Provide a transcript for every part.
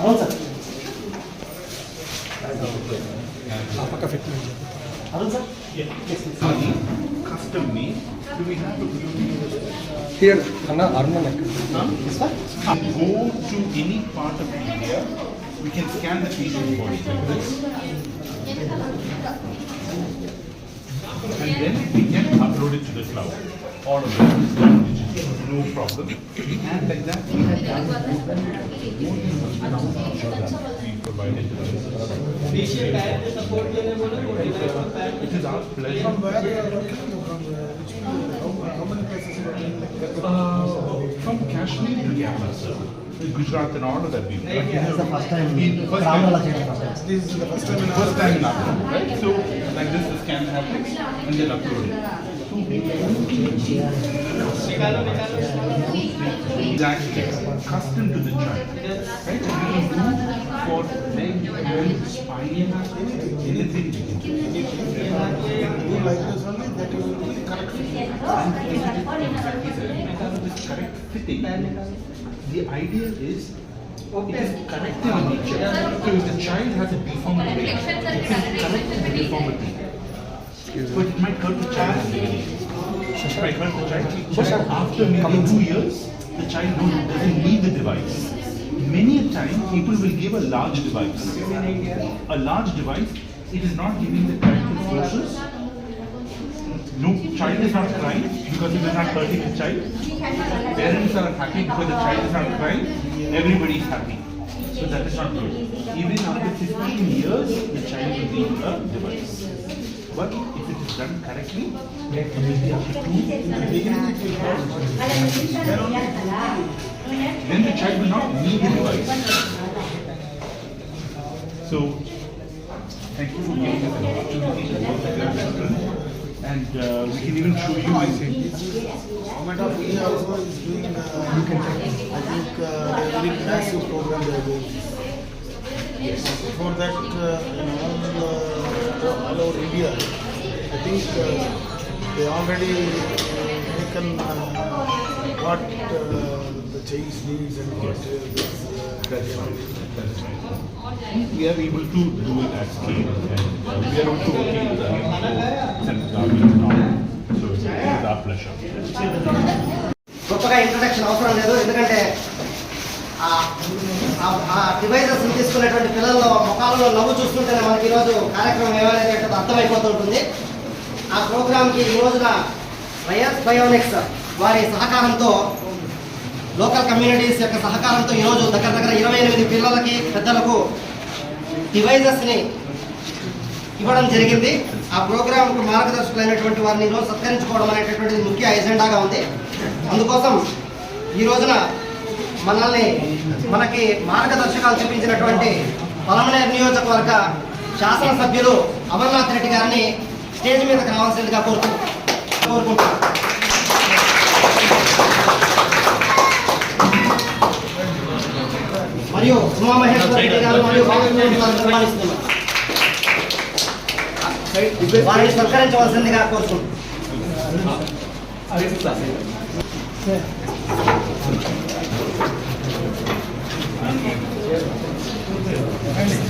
అవును sir Arun sir custom name. Do we have to here అన్న అరుణ నెక్ go to any part of India? We can scan the patient's body like this. And then we can upload it to the cloud. All of that is done digitally, no problem. And like that, we have It is our pleasure. From Kashmir to Gujarat and all of that. This is the first time. In, first time. In First right? So, like this, this can happen and upload it. Exactly. Custom to the child. Right? For leg, hand, spine, anything do. do like this only, that you will be correct. Exactly. Because of this correct fitting, the idea is it is corrective nature. So if the child has a deformed leg, it the deformity. But it might hurt the child. It might hurt the child. After maybe two years, the child don't, doesn't need the device. Many a time, people will give a large device. A large device, it is not giving the correct forces. No child is not crying because it is not hurting the child. Parents are happy because the child is not crying. Everybody is happy. So that is not good. Even after 15 years, the child will need a device. But if it is done correctly, it will be up to two. Then the child will not need the device. So, thank you for giving us an opportunity to work with your children. And uh, we can even show you, think, Government of India also is doing, uh, I think, uh, a very massive program they are doing. For that, uh, in all, uh, all over India, I think uh, they already uh, taken uh, what uh, the Chinese needs and what uh, this, uh, That's right. That's right. We are able to do it at scale and uh, we are also working with the central government now. So it is our pleasure. గొప్పగా introduction అవసరం లేదు ఎందుకంటే ఆ- devices తీసుకునేటువంటి పిల్లల ముఖాలలో నవ్వు చూస్తుంటేనే మనకి ఈరోజు కార్యక్రమం ఏమైనా అర్థమైపోతూ ఉంటుంది ఆ ప్రోగ్రాంకి ఈ రోజున వైఎస్ బయోనిక్స్ వారి సహకారంతో లోకల్ కమ్యూనిటీస్ యొక్క సహకారంతో ఈరోజు దగ్గర దగ్గర ఇరవై ఎనిమిది పిల్లలకి పెద్దలకు డివైజెస్ని ఇవ్వడం జరిగింది. ఆ ప్రోగ్రాంకు మార్గదర్శకులైనటువంటి వారిని ఈరోజు సత్కరించుకోవడం అనేటటువంటిది ముఖ్య ఎజెండాగా ఉంది. అందుకోసం ఈ రోజున మనల్ని మనకి మార్గదర్శకాలు చూపించినటువంటి పలమనేర్ నియోజకవర్గ శాసనసభ్యులు అమర్నాథ్ రెడ్డి గారిని స్టేజ్ మీదకి రావాల్సిందిగా కోరుతూ కోరుకుంటున్నాను మరియు ఉమామహేశ్వర రెడ్డి గారు మరియు బాబు రెడ్డి గారు నిర్వహిస్తున్నారు వారిని సత్కరించవలసిందిగా కోరుకుంటున్నాను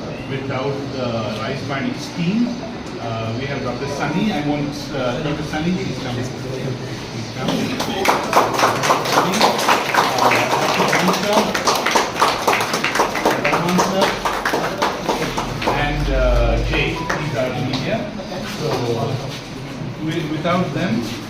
without the rice Bionics team. Uh, we have Dr. Sunny. I want uh, Dr. Sunny, please come. Please come. Uh, and uh, Jay. These are the So, without them,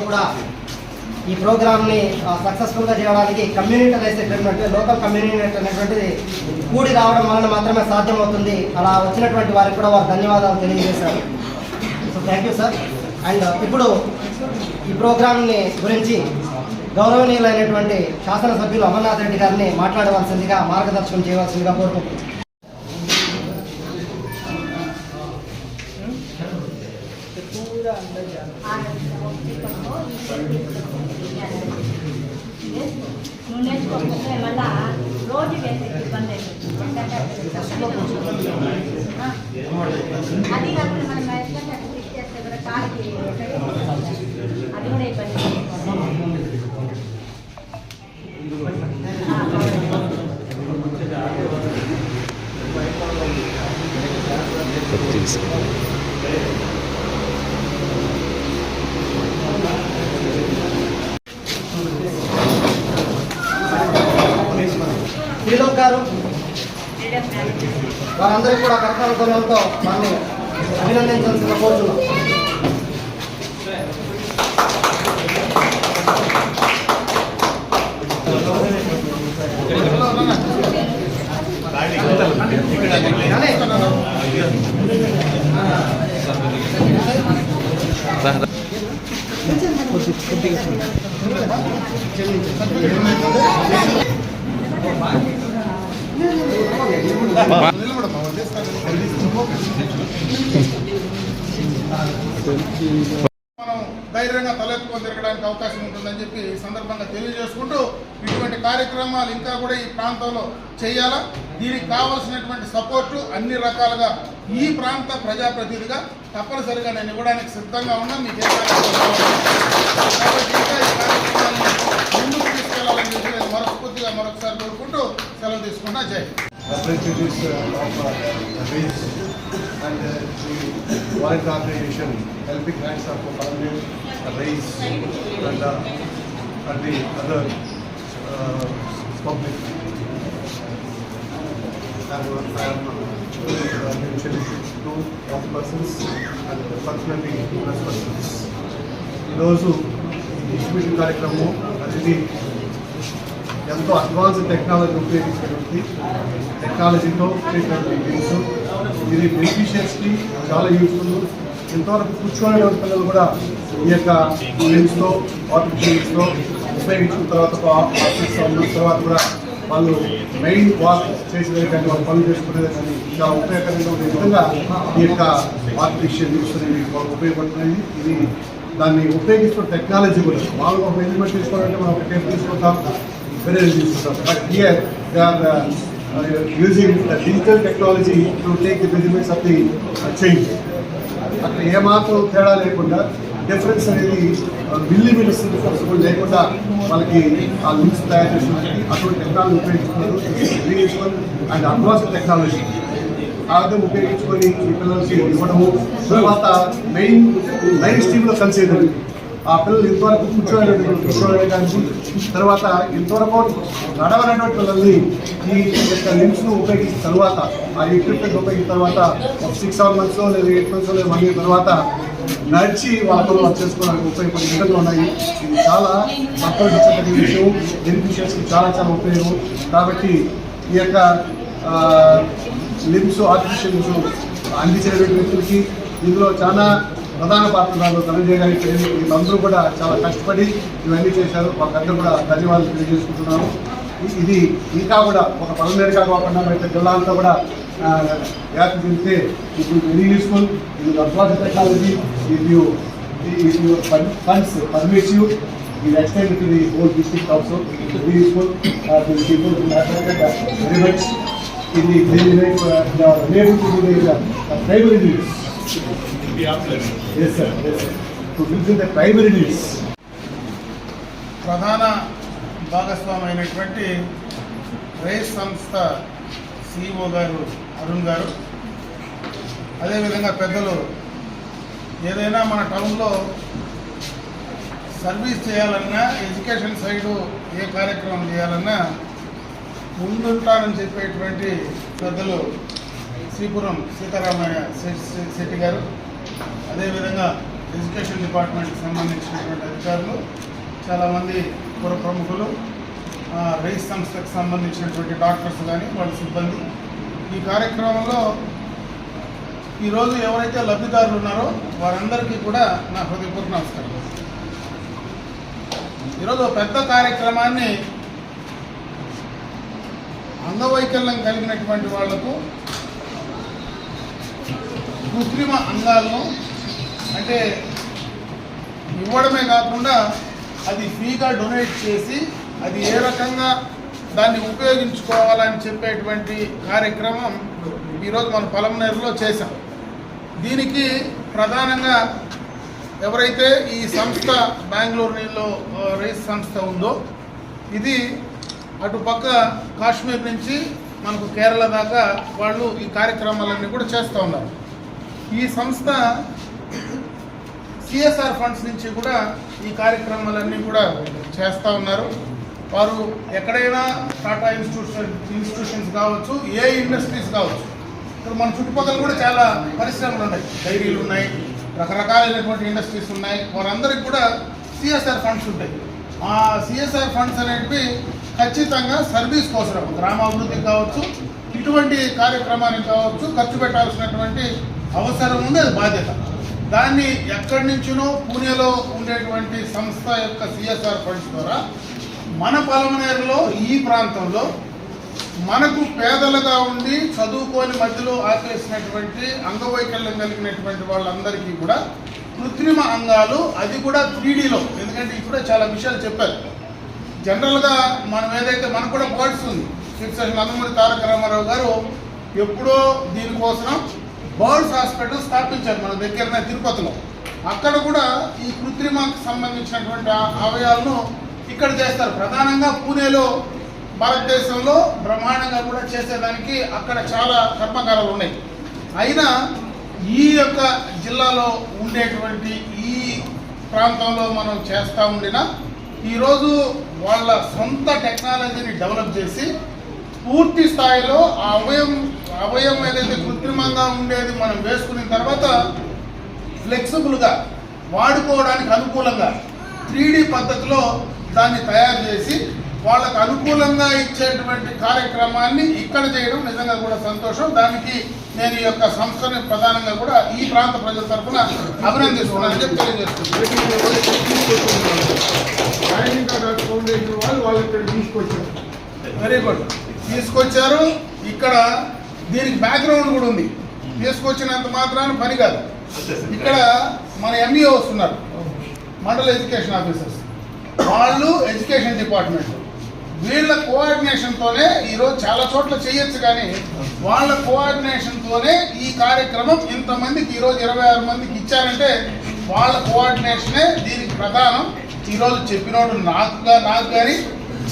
కూడా ఈ ప్రోగ్రామ్ని సక్సెస్ఫుల్గా చేయడానికి కమ్యూనిటైజ్ అనేటువంటి లోకల్ కమ్యూనిటీ అనేటువంటిది కూడి రావడం వలన మాత్రమే సాధ్యమవుతుంది. అలా వచ్చినటువంటి వారికి కూడా వారు ధన్యవాదాలు తెలియజేశారు. So thank you sir and ఇప్పుడు ఈ ప్రోగ్రామ్ని గురించి గౌరవనీయులైనటువంటి శాసనసభ్యులు అమర్నాథ్ రెడ్డి గారిని మాట్లాడవలసిందిగా మార్గదర్శనం చేయవలసిందిగా కోరుకుంటున్నాను నువ్వు నేర్చుకోకపోతే మళ్ళా రోజు ఇబ్బంది అవుతుంది. అది కాకుండా మనం చేస్తే కూడా కాలికి అది కూడా ఇబ్బంది గారు వారందరికీ కూడా కర్తవ్యంతో వారిని అభినందించాల్సిన కోరుతున్నాం మనం ధైర్యంగా తలెత్తుకొని తిరగడానికి అవకాశం ఉంటుందని చెప్పి ఈ సందర్భంగా తెలియజేసుకుంటూ ఇటువంటి కార్యక్రమాలు ఇంకా కూడా ఈ ప్రాంతంలో చేయాలా? దీనికి కావాల్సినటువంటి సపోర్టు అన్ని రకాలుగా ఈ ప్రాంత ప్రజాప్రతినిధిగా తప్పనిసరిగా నేను ఇవ్వడానికి సిద్ధంగా ఉన్నా మీకు ఏ కార్యక్రమం కావాలో. కాబట్టి ఇంకా ఈ కార్యక్రమాన్ని ముందుకు తీసుకెళ్ళాలని చెప్పి నేను మనస్ఫూర్తిగా మరొకసారి కోరుకుంటూ సెలవు తీసుకున్నా జై Hind. representatives uh, of uh, the race and uh, the warrant organization helping hands of Parliament, the race and uh, and the other uh, public. I am I am uh, mentioning two of persons and plus persons. ఈరోజు ఈ distribution కార్యక్రమం అనేది ఎంతో advance technology ఉపయోగించినటువంటి టెక్నాలజీతో చేసినటువంటి games ఇది బెనిఫిషియర్స్కి చాలా useful ఇంతవరకు కూర్చోని పిల్లలు కూడా ఈ యొక్క గేమ్స్తో ఆర్టిఫిషియల్స్తో ఉపయోగించిన తర్వాత తర్వాత కూడా వాళ్ళు మెయిన్ వాక్ చేసేదే కానీ వాళ్ళు పనులు చేసుకునేదే కానీ చాలా ఉపయోగకరంగా ఉండే విధంగా ఈ యొక్క ఆర్టిఫిషియల్ యూస్ అనేవి వాళ్ళకి ఉపయోగపడుతున్నాయి. ఇది దాన్ని ఉపయోగిస్తున్న టెక్నాలజీ కూడా వాళ్ళు ఒక ఎలిమెంట్ తీసుకోవాలంటే మనం ఒక టేప్ తీసుకుంటాం వేరే తీసుకుంటాం. But here they are using the digital technology to take the measurements of the change అక్కడ ఏమాత్రం తేడా లేకుండా డిఫరెన్స్ అనేది మిల్లీ మిల్లీస్ లేకుండా వాళ్ళకి ఆ లింక్స్ తయారు చేసినటువంటి అటువంటి టెక్నాలజీ ఉపయోగిస్తున్నారు అండ్ అడ్వాన్స్ టెక్నాలజీ ఆ విధంగా ఉపయోగించుకొని ఈ పిల్లలకి ఇవ్వడము. తర్వాత మెయిన్ లైవ్ స్ట్రీమ్లో కలిసేది ఆ పిల్లలు ఇంతవరకు కూర్చోలేనటువంటి కూర్చోలేడానికి తర్వాత ఇంతవరకు నడవనటువంటి పిల్లల్ని ఈ యొక్క లింక్స్ను ఉపయోగించిన తర్వాత ఆ ఎక్విప్మెంట్ ఉపయోగించిన తర్వాత ఒక సిక్స్ సెవెన్ మంత్స్లో లేదా ఎయిట్ మంత్స్లో లేదా వన్ ఇయర్ తర్వాత నడిచి వాతావరణం పనులు చేసుకోవడానికి ఉపయోగపడే విధంగా ఉన్నాయి. ఇది చాలా సంతోషించదగిన విషయం బెనిఫిషియర్స్కి చాలా చాలా ఉపయోగం. కాబట్టి ఈ యొక్క లిమ్స్ ఆర్టిఫిషియల్ లిమ్స్ అందించినటువంటి వ్యక్తులకి ఇందులో చాలా ప్రధాన పాత్రదారులు ధనంజయ గారికి వీళ్ళందరూ కూడా చాలా కష్టపడి ఇవన్నీ చేశారు. వాళ్ళందరూ కూడా ధన్యవాదాలు తెలియజేసుకుంటున్నాను. ఇది ఇంకా కూడా ఒక పల్లెరుగా కాకుండా బయట జిల్లాలతో కూడా యాప్ చూస్తే ఇప్పుడు వెరీ యూస్ఫుల్ ఇది అడ్వాన్స్ టెక్నాలజీ ఇది ఇది ఫండ్స్ పర్మిట్స్ యూ ఇది extend to the whole district also very useful to the people very much ఇది రేపు to the primary needs yes sir yes sir to build the ప్రధాన భాగస్వామైనటువంటి RACE సంస్థ CEO గారు అరుణ్ గారు. అదేవిధంగా పెద్దలు ఏదైనా మన టౌన్లో సర్వీస్ చేయాలన్నా ఎడ్యుకేషన్ సైడు ఏ కార్యక్రమం చేయాలన్నా ముందుంటానని చెప్పేటువంటి పెద్దలు శ్రీపురం సీతారామయ్య శెట్టి గారు. అదేవిధంగా ఎడ్యుకేషన్ డిపార్ట్మెంట్కి సంబంధించినటువంటి అధికారులు చాలామంది పుర ప్రముఖులు రైస్ సంస్థకు సంబంధించినటువంటి డాక్టర్స్ కానీ వాళ్ళ సిబ్బంది ఈ కార్యక్రమంలో ఈరోజు ఎవరైతే లబ్ధిదారులు ఉన్నారో వారందరికీ కూడా నా హృదయపూర్వక నమస్కారం. ఈరోజు ఒక పెద్ద కార్యక్రమాన్ని అంగవైకల్యం కలిగినటువంటి వాళ్ళకు కృత్రిమ అంగాలను అంటే ఇవ్వడమే కాకుండా అది ఫ్రీగా డొనేట్ చేసి అది ఏ రకంగా దాన్ని ఉపయోగించుకోవాలని చెప్పేటువంటి కార్యక్రమం ఈరోజు మనం పొలంనేరులో చేశాం. దీనికి ప్రధానంగా ఎవరైతే ఈ సంస్థ బెంగళూరులో రైస్ సంస్థ ఉందో ఇది అటుపక్క కాశ్మీర్ నుంచి మనకు కేరళ దాకా వాళ్ళు ఈ కార్యక్రమాలన్నీ కూడా చేస్తూ ఉన్నారు. ఈ సంస్థ సిఎస్ఆర్ ఫండ్స్ నుంచి కూడా ఈ కార్యక్రమాలన్నీ కూడా చేస్తూ ఉన్నారు. వారు ఎక్కడైనా టాటా ఇన్స్టిట్యూషన్ ఇన్స్టిట్యూషన్స్ కావచ్చు ఏ ఇండస్ట్రీస్ కావచ్చు. ఇప్పుడు మన చుట్టుపక్కల కూడా చాలా పరిశ్రమలు ఉన్నాయి. డైరీలు ఉన్నాయి రకరకాలైనటువంటి ఇండస్ట్రీస్ ఉన్నాయి. వారందరికి కూడా సిఎస్ఆర్ ఫండ్స్ ఉంటాయి. ఆ సిఎస్ఆర్ ఫండ్స్ అనేటివి ఖచ్చితంగా సర్వీస్ కోసం గ్రామాభివృద్ధి కావచ్చు ఇటువంటి కార్యక్రమానికి కావచ్చు ఖర్చు పెట్టాల్సినటువంటి అవసరం ఉంది అది బాధ్యత. దాన్ని ఎక్కడి నుంచినో పూణేలో ఉండేటువంటి సంస్థ యొక్క సిఎస్ఆర్ ఫండ్స్ ద్వారా మన పలమనేరులో ఈ ప్రాంతంలో మనకు పేదలుగా ఉండి చదువుకోని మధ్యలో ఆపేసినటువంటి అంగవైకల్యం కలిగినటువంటి వాళ్ళందరికీ కూడా కృత్రిమ అంగాలు అది కూడా త్రీడీలో. ఎందుకంటే ఇప్పుడు చాలా విషయాలు చెప్పారు. జనరల్గా మనం ఏదైతే మనకు కూడా బర్డ్స్ ఉంది. ఫిక్సేషన్ నందమూరి తారక రామారావు గారు ఎప్పుడో దీనికోసం బర్డ్స్ హాస్పిటల్ స్థాపించారు మన దగ్గరనే తిరుపతిలో. అక్కడ కూడా ఈ కృత్రిమకు సంబంధించినటువంటి అవయాలను ఇక్కడ చేస్తారు. ప్రధానంగా పూణేలో భారతదేశంలో బ్రహ్మాండంగా కూడా చేసేదానికి అక్కడ చాలా కర్మకారాలు ఉన్నాయి. అయినా ఈ యొక్క జిల్లాలో ఉండేటువంటి ఈ ప్రాంతంలో మనం చేస్తూ ఉండిన ఈరోజు వాళ్ళ సొంత టెక్నాలజీని డెవలప్ చేసి పూర్తి స్థాయిలో ఆ అవయం అవయం ఏదైతే కృత్రిమంగా ఉండేది మనం వేసుకున్న తర్వాత ఫ్లెక్సిబుల్గా వాడుకోవడానికి అనుకూలంగా త్రీ పద్ధతిలో దాన్ని తయారు చేసి వాళ్ళకు అనుకూలంగా ఇచ్చేటువంటి కార్యక్రమాన్ని ఇక్కడ చేయడం నిజంగా కూడా సంతోషం. దానికి నేను ఈ యొక్క సంస్థని ప్రధానంగా కూడా ఈ ప్రాంత ప్రజల తరఫున అభినందిస్తున్నానని చెప్పి తెలియజేస్తున్నాను. వాళ్ళు వాళ్ళు ఇక్కడ తీసుకొచ్చారు. వెరీ గుడ్ తీసుకొచ్చారు ఇక్కడ దీనికి బ్యాక్గ్రౌండ్ కూడా ఉంది. తీసుకొచ్చినంత మాత్రాన పని కాదు. ఇక్కడ మన ఎంఈఓ వస్తున్నారు. Mandal education officers. వాళ్ళు ఎడ్యుకేషన్ డిపార్ట్మెంట్. వీళ్ళ కోఆర్డినేషన్తోనే ఈరోజు చాలా చోట్ల చేయొచ్చు కానీ వాళ్ళ కోఆర్డినేషన్తోనే ఈ కార్యక్రమం ఇంతమందికి ఈరోజు ఇరవై ఆరు మందికి ఇచ్చారంటే వాళ్ళ కోఆర్డినేషనే దీనికి ప్రధానం. ఈరోజు చెప్పినోడు నాకు నాకు కానీ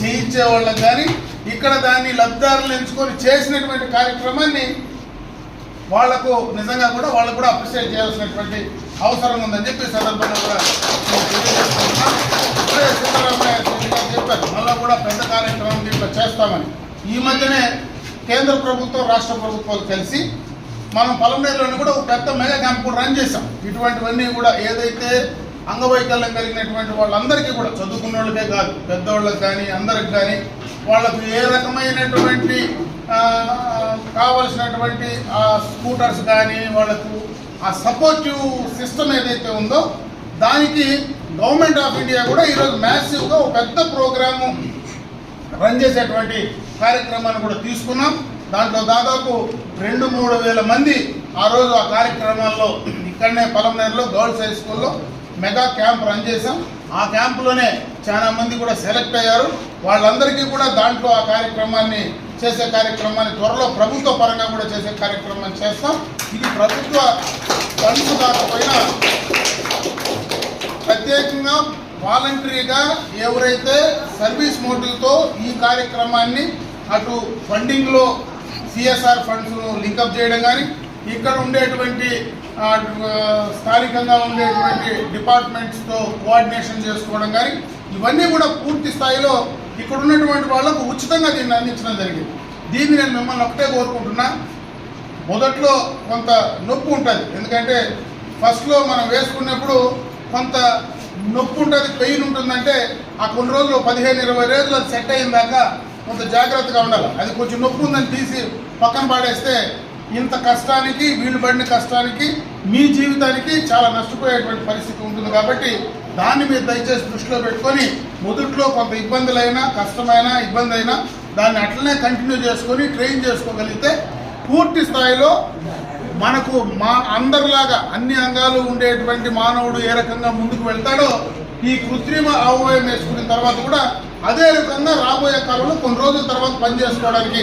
చేయించే వాళ్ళకి కానీ ఇక్కడ దాన్ని లబ్ధిదారులు ఎంచుకొని చేసినటువంటి కార్యక్రమాన్ని వాళ్ళకు నిజంగా కూడా వాళ్ళకు కూడా అప్రిషియేట్ చేయాల్సినటువంటి అవసరం ఉందని చెప్పి సందర్భంగా కూడా ఇప్పుడే చెప్పారు. మళ్ళీ కూడా పెద్ద కార్యక్రమం దీంట్లో చేస్తామని. ఈ మధ్యనే కేంద్ర ప్రభుత్వం రాష్ట్ర ప్రభుత్వాలు కలిసి మనం పలమనేరులోని కూడా ఒక పెద్ద మెగా క్యాంప్ కూడా రన్ చేశాం. ఇటువంటివన్నీ కూడా ఏదైతే అంగవైకల్యం కలిగినటువంటి వాళ్ళందరికీ కూడా చదువుకున్న వాళ్ళకే కాదు పెద్దవాళ్ళకి కానీ అందరికి కానీ వాళ్ళకు ఏ రకమైనటువంటి కావలసినటువంటి స్కూటర్స్ కానీ వాళ్ళకు ఆ సపోర్టివ్ సిస్టమ్ ఏదైతే ఉందో దానికి గవర్నమెంట్ ఆఫ్ ఇండియా కూడా ఈరోజు మ్యాసివ్గా ఒక పెద్ద ప్రోగ్రాము రన్ చేసేటువంటి కార్యక్రమాన్ని కూడా తీసుకున్నాం. దాంట్లో దాదాపు రెండు మూడు వేల మంది ఆ రోజు ఆ కార్యక్రమాల్లో ఇక్కడనే పలమనేరులో గర్ల్స్ హై స్కూల్లో మెగా క్యాంప్ రన్ చేశాం. ఆ క్యాంపులోనే చాలా మంది కూడా సెలెక్ట్ అయ్యారు. వాళ్ళందరికీ కూడా దాంట్లో ఆ కార్యక్రమాన్ని చేసే కార్యక్రమాన్ని త్వరలో ప్రభుత్వ పరంగా కూడా చేసే కార్యక్రమాన్ని చేస్తాం. ఇది ప్రభుత్వ ఫండ్స్ కాకపోయినా వాలంటరీగా ఎవరైతే సర్వీస్ మోటివ్తో ఈ కార్యక్రమాన్ని అటు ఫండింగ్లో సిఎస్ఆర్ ఫండ్స్ను లింకప్ చేయడం కానీ ఇక్కడ ఉండేటువంటి స్థానికంగా ఉండేటువంటి డిపార్ట్మెంట్స్తో కోఆర్డినేషన్ చేసుకోవడం కానీ ఇవన్నీ కూడా పూర్తి స్థాయిలో ఇక్కడ ఉన్నటువంటి వాళ్ళకు ఉచితంగా దీన్ని అందించడం జరిగింది. దీన్ని నేను మిమ్మల్ని ఒకటే కోరుకుంటున్నా. మొదట్లో కొంత నొప్పి ఉంటుంది. ఎందుకంటే ఫస్ట్లో మనం వేసుకున్నప్పుడు కొంత నొప్పి ఉంటుంది పెయిన్ ఉంటుందంటే ఆ కొన్ని రోజులు పదిహేను ఇరవై రోజులు అది సెట్ అయిన దాకా కొంత జాగ్రత్తగా ఉండాలి. అది కొంచెం నొప్పి ఉందని తీసి పక్కన పాడేస్తే ఇంత కష్టానికి వీళ్ళు పడిన కష్టానికి మీ జీవితానికి చాలా నష్టపోయేటువంటి పరిస్థితి ఉంటుంది కాబట్టి దాన్ని మీరు దయచేసి దృష్టిలో పెట్టుకొని మొదట్లో కొంత ఇబ్బందులైనా కష్టమైనా ఇబ్బంది అయినా దాన్ని అట్లనే కంటిన్యూ చేసుకొని ట్రైన్ చేసుకోగలిగితే పూర్తి స్థాయిలో మనకు మా అందరిలాగా అన్ని అంగాలు ఉండేటువంటి మానవుడు ఏ రకంగా ముందుకు వెళ్తాడో ఈ కృత్రిమ అవయవం వేసుకున్న తర్వాత కూడా అదే రకంగా రాబోయే కాలంలో కొన్ని రోజుల తర్వాత పని చేసుకోవడానికి